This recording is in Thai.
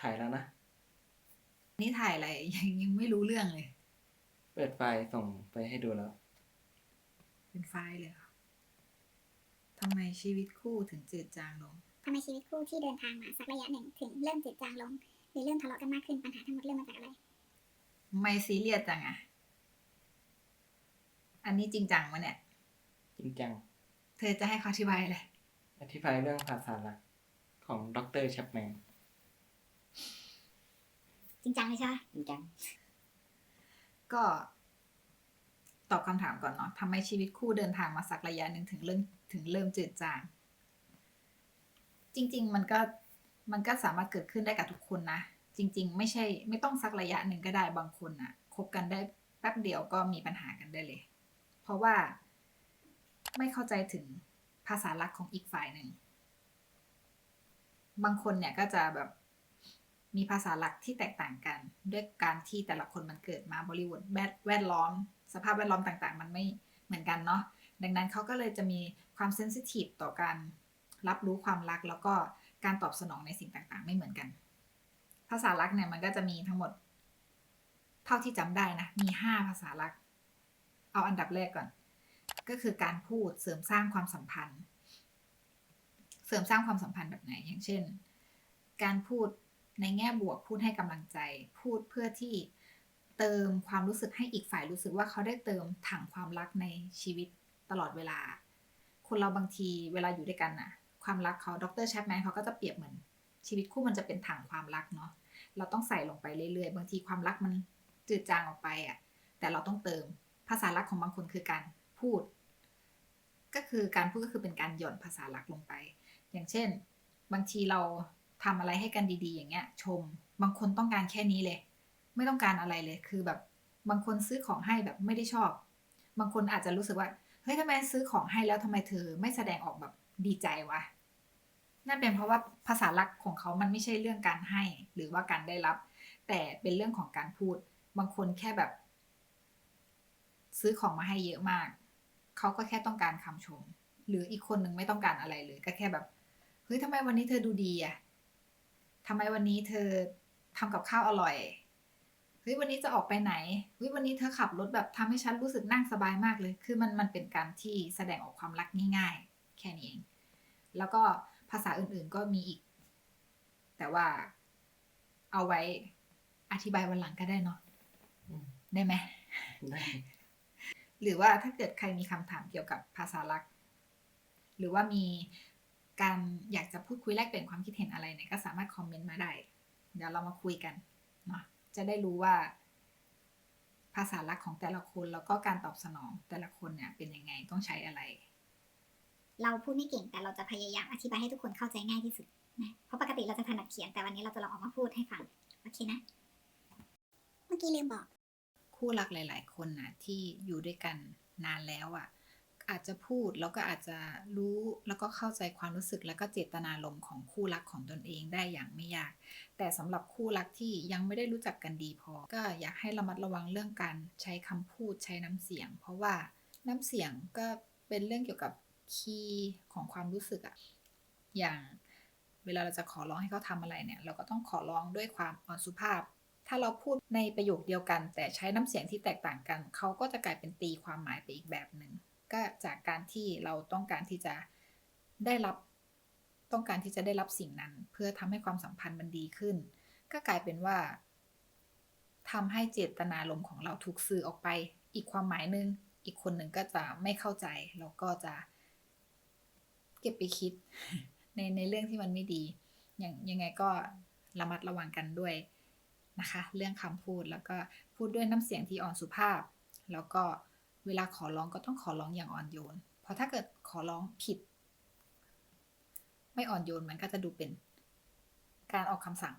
ถ่ายแล้วนะ นี่ถ่ายอะไรยังยังไม่รู้เรื่องเลย เปิดไฟล์ส่งไปให้ดูแล้ว เป็นไฟล์เลยเหรอทำไมชีวิตคู่ถึงจืดจางลง ทำไมชีวิตคู่ที่เดินทางมาสักระยะหนึ่งถึงเริ่มจืดจางลง หรือเริ่มทะเลาะกันมากขึ้นปัญหาทั้งหมดเริ่มมาจากอะไร ไม่ซีเรียสจังอะอันนี้จริงจังวะเนี่ย จริงจัง เธอจะให้เขาอธิบายอะไรอธิบายเรื่องภาษาหลักของดรแชปแมนจ ริงจังเลยใช่ไหมจริงจัง ก็ตอบคำถามก่อนเนาะทำไมชีวิตคู่เดินทางมาสักระยะหนึ่งถึงเริ่มถึงเริ่มจืดจาง จริง ๆ มันก็มันก็สามารถเกิดขึ้นได้กับทุกคนนะ จริง ๆ ไม่ใช่ ไม่ต้องสักระยะหนึ่งก็ได้บางคนอะคบกันได้แป๊บเดียวก็มีปัญหากันได้เลย เพราะว่าไม่เข้าใจถึงภาษาลักของอีกฝ่ายหนึ่ง บางคนเนี่ยก็จะแบบ มีภาษาหลักที่แตกต่างกัน ด้วยการที่แต่ละคนมันเกิดมาบริบทแวดแวดล้อม สภาพแวดล้อมต่างๆ มันไม่เหมือนกันเนาะดังนั้นเขาก็เลยจะมีความเซนซิทีฟต่อการรับรู้ความรักแล้วก็การตอบสนองในสิ่งต่างๆ ไม่เหมือนกัน ภาษารักเนี่ยมันก็จะมีทั้งหมด เท่าที่จำได้นะ มีห้าภาษารัก เอาอันดับแรกก่อน ก็คือการพูดเสริมสร้างความสัมพันธ์ เสริมสร้างความสัมพันธ์แบบไหน อย่างเช่น การพูด ในแง่บวกพูดให้กำลังใจ พูดเพื่อที่เติมความรู้สึกให้อีกฝ่ายรู้สึกว่าเขาได้เติมถังความรักในชีวิตตลอดเวลา คนเราบางทีเวลาอยู่ด้วยกันน่ะ ความรักเขาดรแชปแมนเขาก็จะเปรียบเหมือน ชีวิตคู่มันจะเป็นถังความรักเนาะเราต้องใส่ลงไปเรื่อยๆ บางทีความรักมันจืดจางออกไปอะแต่เราต้องเติมภาษารักของบางคนคือการพูด ก็คือการพูดก็คือเป็นการหย่อนภาษารักลงไป อย่างเช่น บางทีเรา ทำอะไรให้กันดีๆ อย่างเงี้ย ชม บางคนต้องการแค่นี้เลย ไม่ต้องการอะไรเลย คือแบบบางคนซื้อของให้แบบไม่ได้ชอบ บางคนอาจจะรู้สึกว่าเฮ้ยทำไมซื้อของให้แล้วทำไมเธอไม่แสดงออกแบบดีใจวะนั่นเป็นเพราะว่าภาษาลักของเขามันไม่ใช่เรื่องการให้ หรือว่าการได้รับ แต่เป็นเรื่องของการพูด บางคนแค่แบบ ซื้อของมาให้เยอะมาก เขาก็แค่ต้องการคำชม หรืออีกคนหนึ่งไม่ต้องการอะไรเลย ก็แค่แบบเฮ้ยทำไมวันนี้เธอดูดีอะ ทำไมวันนี้เธอทำกับข้าวอร่อยเฮ้ยวันนี้จะออกไปไหนเฮ้ยวันนี้เธอขับรถแบบทำให้ฉันรู้สึกนั่งสบายมากเลย คือมันมันเป็นการที่แสดงออกความรักง่ายๆ แค่นี้เอง แล้วก็ภาษาอื่นๆก็มีอีก แต่ว่าเอาไว้อธิบายวันหลังก็ได้เนาะอืมได้ไหมได้หรือว่าถ้าเกิดใครมีคำถามเกี่ยวกับภาษาลักหรือว่ามี การอยากจะพูดคุยแลกเปลี่ยนความคิดเห็นอะไรเนี่ยก็สามารถคอมเมนต์มาได้ เดี๋ยวเรามาคุยกันเนาะจะได้รู้ว่า ภาษาลักของแต่ละคนแล้วก็การตอบสนองแต่ละคนเนี่ยเป็นยังไงต้องใช้อะไร เราพูดไม่เก่งแต่เราจะพยายามอธิบายให้ทุกคนเข้าใจง่ายที่สุดนะเพราะปกติเราจะถนัดเขียนแต่วันนี้เราจะลองออกมาพูดให้ฟังโอเคนะ เมื่อกี้ลืมบอก คู่รักหลาย ๆ คนนะที่อยู่ด้วยกันนานแล้วอะ่ะ อาจจะพูดแล้วก็อาจจะรู้แล้วก็เข้าใจความรู้สึกแล้วก็เจตนารมณ์ของคู่รักของตนเองได้อย่างไม่ยาก แต่สำหรับคู่รักที่ยังไม่ได้รู้จักกันดีพอ ก็อยากให้ระมัดระวังเรื่องการใช้คำพูดใช้น้ำเสียง เพราะว่าน้ำเสียงก็เป็นเรื่องเกี่ยวกับคีย์ของความรู้สึกอะอย่างเวลาเราจะขอร้องให้เขาทำอะไรเนี่ย เราก็ต้องขอร้องด้วยความอ่อนสุภาพ ถ้าเราพูดในประโยคเดียวกัน แต่ใช้น้ำเสียงที่แตกต่างกัน เขาก็จะกลายเป็นตีความหมายไปอีกแบบหนึ่ง ก็จากการที่เราต้องการที่จะได้รับต้องการที่จะได้รับสิ่งนั้น เพื่อทำให้ความสัมพันธ์มันดีขึ้น ก็กลายเป็นว่าทำให้เจตนารมณ์ของเราถูกสื่อออกไป อีกความหมายหนึ่งอีกคนหนึ่งก็จะไม่เข้าใจแล้วก็จะ เก็บไปคิด ในในเรื่องที่มันไม่ดี อย่างยังไงก็ระมัดระวังกันด้วยนะคะ เรื่องคำพูดแล้วก็พูดด้วยน้ำเสียงที่อ่อนสุภาพ แล้วก็ เวลาขอร้องก็ต้องขอร้องอย่างอ่อนโยน เพราะถ้าเกิดขอร้องผิด ไม่อ่อนโยนมันก็จะดูเป็นการออกคำสั่ง